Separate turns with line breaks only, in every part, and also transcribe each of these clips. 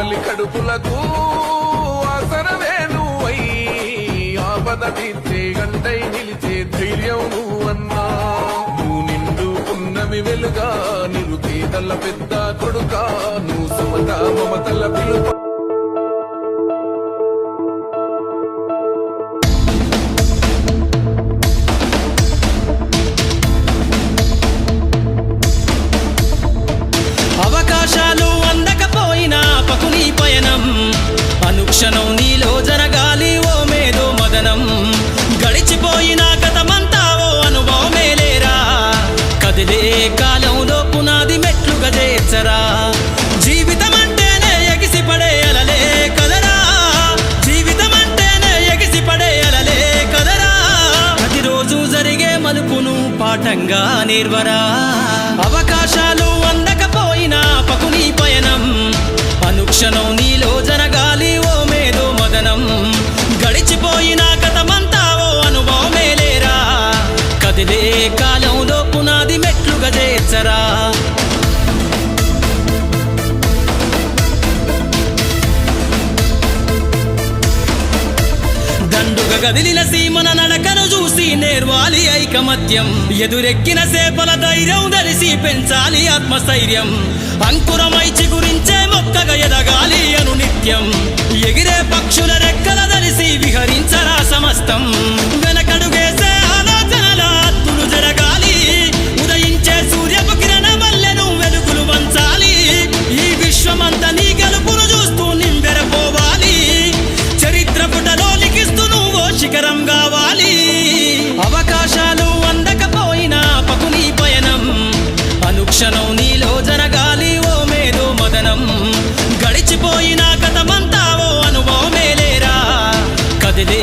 ఆకలి కడుపులకు ఆసరవే నువ్వై. ఆపద తీర్చే గంటై నిలిచే ధైర్యం నువ్వన్నా. నువ్వు నిండు పున్నమి వెలుగా నిరుపేదల పెద్ద కొడుక నువ్వు సమత మమతల పిలుప
పాఠంగా అవకాశాలు అందకపోయినా పకుని పయనం. అనుక్షణం నీలో జరగాలి ఓ మేధో మదనం. గడిచిపోయిన కథమంతా ఓ అనుభవమే లేరా. కదిలే కాలంలో పునాది మెట్లుగా చేర్చరా. గదిలిన సీమన నడకను చూసి నేర్వాలి ఐకమత్యం. ఎదురెక్కిన సేపల ధైర్యం ధరిసి పెంచాలి ఆత్మస్థైర్యం. అంకురమై గురించి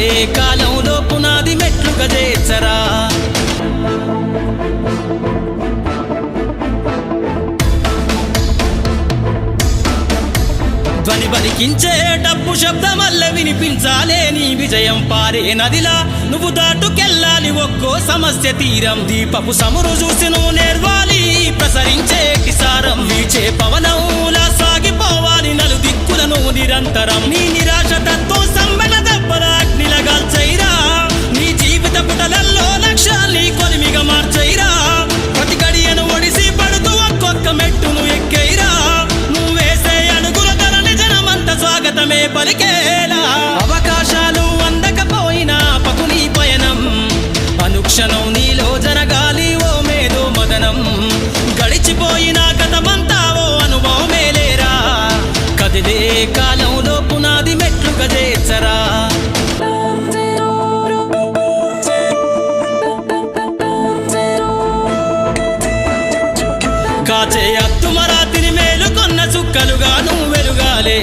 కదిలే కాలంలో పునాది మెట్లు చేర్చరా ధ్వని బలికించే డబ్బు శబ్దమల్ల వినిపించాలే నీ విజయం పారే నదిలా. నువ్వు దాటుకెళ్ళాలి ఒక్కో సమస్య తీరం. దీపపు సమురు చూసి నువ్వు నేర్వాలి కాలంలో పునాది మెట్లు చేర్చరా. కాచే అత్తుమరాతిని మేలుకొన్న చుక్కలుగా నువ్వు వెలుగాలే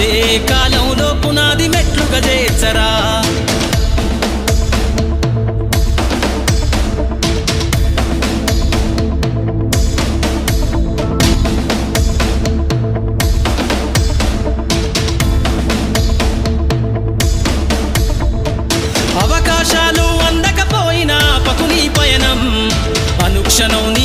కదిలే కాలంలో పునాది మెట్లు చేర్చరా. అవకాశాలు అందకపోయినా పకుని పయనం. అనుక్షణం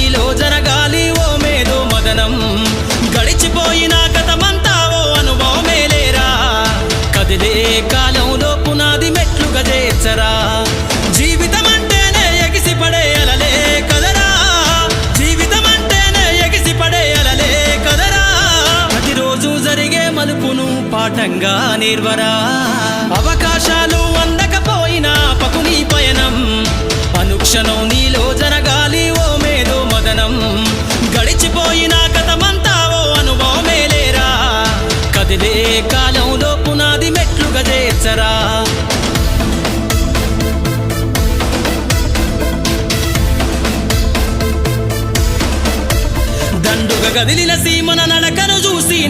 పాఠంగా నిర్వరా. అవకాశాలు అందకపోయినా పకుని పయనం. అనుక్షణం నీలో జరగాలి ఓ మేధో మదనం. గడిచిపోయిన కథమంతా ఓ అనుభవమే లేరా. కదిలే కాలంలో పునాది మెట్లుగా చేర్చరా. దండుగా కదిలిన సీమన నడ